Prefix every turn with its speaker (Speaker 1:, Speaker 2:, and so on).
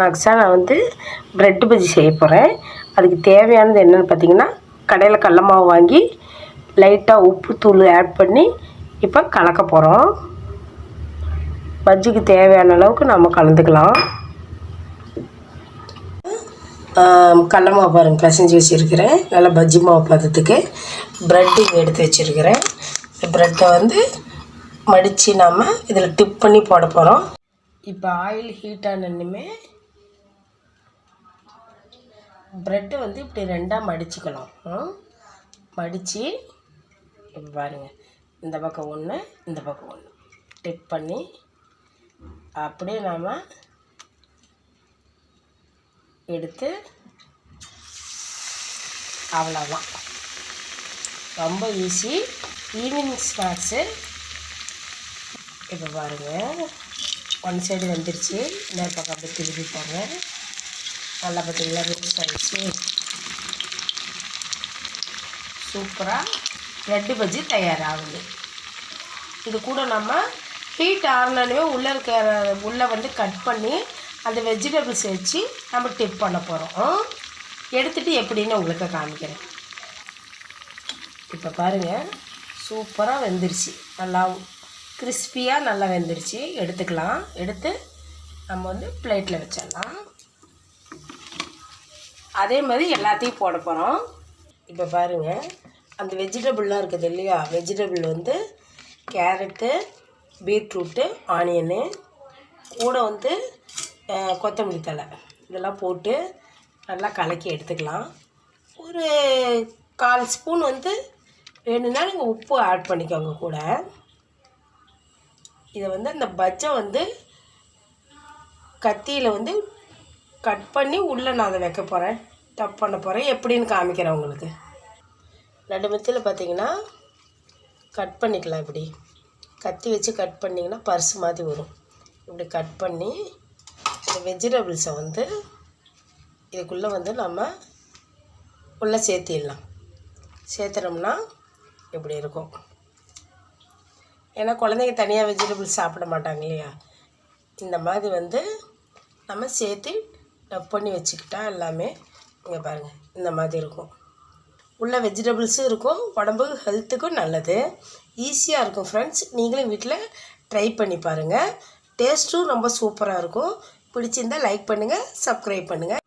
Speaker 1: நக்ஸா நான் வந்து ப்ரெட் பஜ்ஜி செய்ய போகிறேன் அதுக்கு தேவையானது என்னென்னு பார்த்தீங்கன்னா கடையில் கடல மாவு வாங்கி லைட்டாக உப்பு தூள் ஆட் பண்ணி இப்போ கலக்க போகிறோம் பஜ்ஜிக்கு தேவையான அளவுக்கு நம்ம கலந்துக்கலாம். கடல மாவு பாருங்கள் பிசைஞ்சு வச்சுருக்கிறேன். நல்லா பஜ்ஜி மாவு பதத்துக்கு ப்ரெட்டு எடுத்து வச்சுருக்கிறேன். ப்ரெட்டை வந்து மடித்து நாம் இதில் டிப் பண்ணி போட போகிறோம் இப்போ ஆயில் ஹீட் ஆனதுமே ப்ரெட்டு வந்து இப்படி ரெண்டாக மடிச்சுக்கலாம். ம்? மடித்து இப்போ பாருங்கள் இந்த பக்கம் ஒன்று இந்த பக்கம் ஒன்று டிப் பண்ணி அப்படியே நாம் எடுத்து அவ்வளோதான் ரொம்ப ஈஸி ஈவினிங் ஸ்நாக்ஸு இப்போ பாருங்கள் ஒன் சைடு வந்துருச்சு. இன்னொரு பக்கம் அப்படியே திருப்பி போங்க நல்லா பார்த்தீங்களா? ரோஸ்ட் ஆகிடுச்சு சூப்பராக லட்டு பஜ்ஜி தயாராகுது. இது கூட நம்ம ஹீட் ஆறினே உள்ளே இருக்கிற உள்ளே வந்து கட் பண்ணி அந்த வெஜிடபிள்ஸ் வச்சு நம்ம டிப் பண்ண போகிறோம் எடுத்துகிட்டு எப்படின்னு உங்களுக்கு காமிக்கிறேன். இப்போ பாருங்கள் சூப்பராக வெந்துருச்சு. நல்லா கிறிஸ்பியாக நல்லா வெந்துருச்சு. எடுத்துக்கலாம். எடுத்து நம்ம வந்து பிளேட்டில் வச்சிடலாம். அதே மாதிரி எல்லாத்தையும் போட போகிறோம் இப்போ பாருங்கள் அந்த வெஜிடபிள்லாம் இருக்குது இல்லையா? வெஜிடபிள் வந்து கேரட்டு பீட்ரூட்டு ஆனியனு கூட வந்து கொத்தமல்லி தழை. இதெல்லாம் போட்டு நல்லா கலக்கி எடுத்துக்கலாம். ஒரு கால் ஸ்பூன் வந்து வேணும்னா நீங்கள் உப்பு ஆட் பண்ணிக்கோங்க கூட. இதை வந்து அந்த பஜ்ஜை வந்து கத்தியில் வந்து கட் பண்ணி உள்ளே நான் அதை வைக்க போகிறேன் டப் பண்ண போகிறேன் எப்படின்னு காமிக்கிறேன் உங்களுக்கு. நடுமத்தில் பார்த்தீங்கன்னா கட் பண்ணிக்கலாம் இப்படி. கத்தி வச்சு கட் பண்ணிங்கன்னா பர்ஸ் மாதிரி வரும். இப்படி கட் பண்ணி இந்த வெஜிடபிள்ஸை வந்து இதுக்குள்ளே வந்து நம்ம உள்ளே சேர்த்திடலாம். சேர்த்துனோம்னா இப்படி இருக்கும். ஏன்னா குழந்தைங்க தனியாக வெஜிடபிள்ஸ் சாப்பிட மாட்டாங்க இல்லையா? இந்த மாதிரி வந்து நம்ம சேர்த்து டப் பண்ணி வச்சுக்கிட்டா எல்லாமே இங்கே பாருங்கள் இந்த மாதிரி இருக்கும். உள்ள வெஜிடபிள்ஸும் இருக்கும் உடம்புக்கு ஹெல்த்துக்கும் நல்லது. ஈஸியாக இருக்கும் ஃப்ரெண்ட்ஸ் நீங்களும் வீட்டில் ட்ரை பண்ணி பாருங்கள் டேஸ்ட்டும் ரொம்ப சூப்பராக இருக்கும். பிடிச்சிருந்தா லைக் பண்ணுங்கள் சப்ஸ்கிரைப் பண்ணுங்கள்